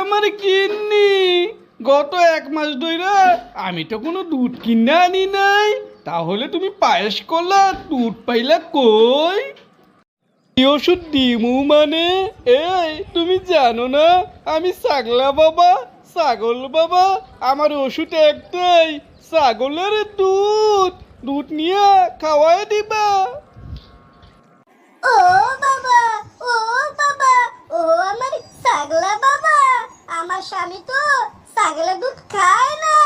আমার কিন্নি গত এক মাস ধরে আমি তো কোনো দুধ কিনে আনি নাই। তাহলে তুমি পায়েস করলা, দুধ পাইলা কই? ওষুধ দিমু মানে? এই, তুমি জানো না, আমি ছাগলা বাবা, ছাগল বাবা, আমার ওষুধ একটাই, ছাগলের দুধ। দুধ নিয়ে খাওয়াই দিবা। ও বাবা ও বাবা ও আমার ছাগলা বাবা আমার স্বামী তো ছাগলের দুধ খায় না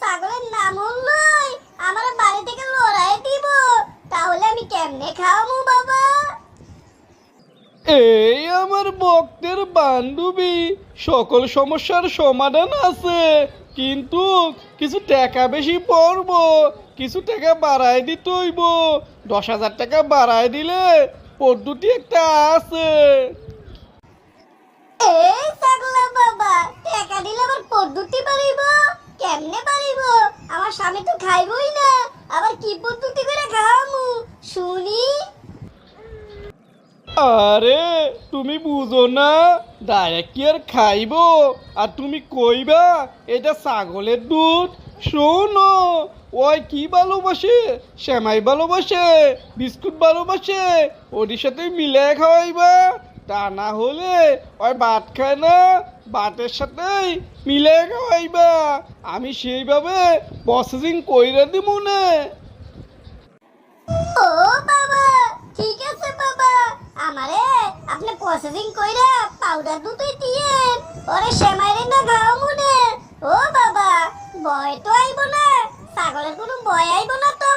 ছাগলের নাম হলই আমার বাড়ি থেকে লড়াই দিব তাহলে আমি কেমনে খাওয়াবো বাবা এই আমার ভক্তের বান্ধবী। সকল সমস্যার সমাধান আছে, কিন্তু কিছু টাকা বেশি পড়ব, কিছু টাকা বাড়াই দিতে হইব। দশ হাজার টাকা বাড়াই দিলে পদ্ধতি একটা আছে। পদ্ধতি বাড়িব? কেমনে আমার স্বামী তো খাইবই না, আবার কি পদ্ধতি করে খাওয়ামু? শুনি। আরে, তুমি বুঝো না ডাইরেক্ট কি আর খাইব? আর তুমি কইবা, এটা ছাগলের দুধ? শোনো, ওই কি ভালোবাসে? শ্যামাই ভালোবাসে, বিস্কুট ভালোবাসে, ওদের সাথে মিলে খাওয়াইবা। তা না হলে ওই ভাত খায় না, ভাতের সাথেই মিলে খাওয়াইবা। আমি সেইভাবে প্রসেসিং কইরা দিব না। ও বাবা, ঠিক আছে বাবা। আমারে আপনি প্রসেসিং কইরা পাউডার দুটোই দিয়েন। ওরে সেমাইরে না খাওয়া মনে। ও বাবা, ভয় তো আইব না। ছাগলের কোনো ভয় আইব না তো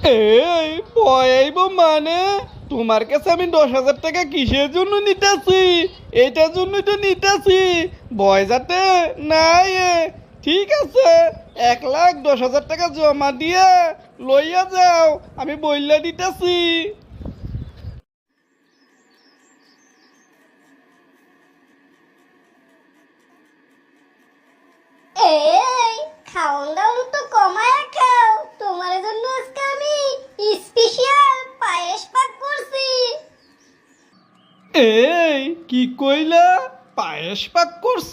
এই পয়াইব মানে? তোমার কাছে আমি দশ হাজার টাকা কিসের জন্য নিতেছি? এটার জন্য তো নিতেছি। ভয় যাতে নাই ঠিক আছে, এক লাখ দশ হাজার টাকা জমা দিয়ে লইয়া যাও। আমি বইলা দিতেছি এই খাওন দাওন তো কমায় খাও তোমার জন্য আজকে আমি স্পেশাল পায়েস পাক করছি। এই কি কইলা? পায়েস পাক করছ?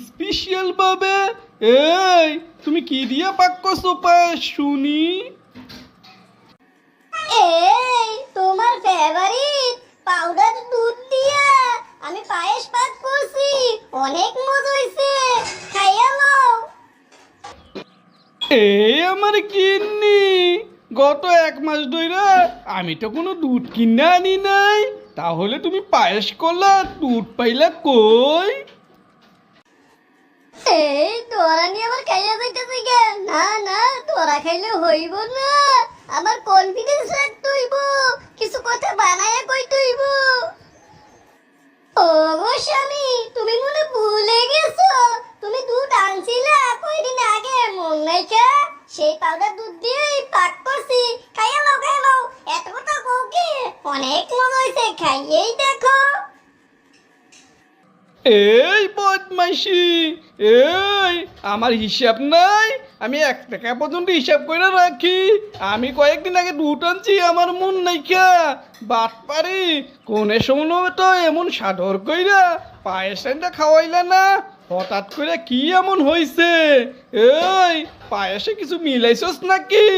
স্পেশাল ভাবে? এই তুমি কি দিয়ে পাক করছ পায়েস? শুনি। এই তোমার ফেভারিট পাউডার দুধ দিয়া আমি পায়েস পাক করছি অনেক মজা হইছে খাইয়া লও এই আমার কিন্নি গত এক মাস ধরে আমি তো কোনো দুধ কিনে আনি নাই। তাহলে তুমি পায়েস করলা, দুধ পাইলা কই? এই, তোরা নিয়ে আবার খাইয়া যাইতেছে গে না না, তোরা খাইলে হইব না। আমার কনফিডেন্স রাখতে হইব কিছু কথা বানায়া কইতে হইব ও গো স্বামী তুমি মনে ভুলে গেছো তুমি দুধ আনছিলা কয়দিন আগে মন নাই কা সেই পাউডার দুধ দিয়ে পাক করছি খাইয়া লও খাইয়া লও এত কথা কও কি অনেক মজা হইছে খাইয়েই দেখো। এই বদমাইশি এই, আমার হিসাব নাই। আমি এক টাকা পর্যন্ত হিসাব করে রাখি। আমি কয়েকদিন আগে দুধ আনছি, আমার মন নাই খা বাট পারি কোনে সময় তো এমন সাদর কইরা পায়েস খাওয়াইলা না? হঠাৎ করে কি এমন হইছে? এই, পায়েসে কিছু মিলাইছস নাকি?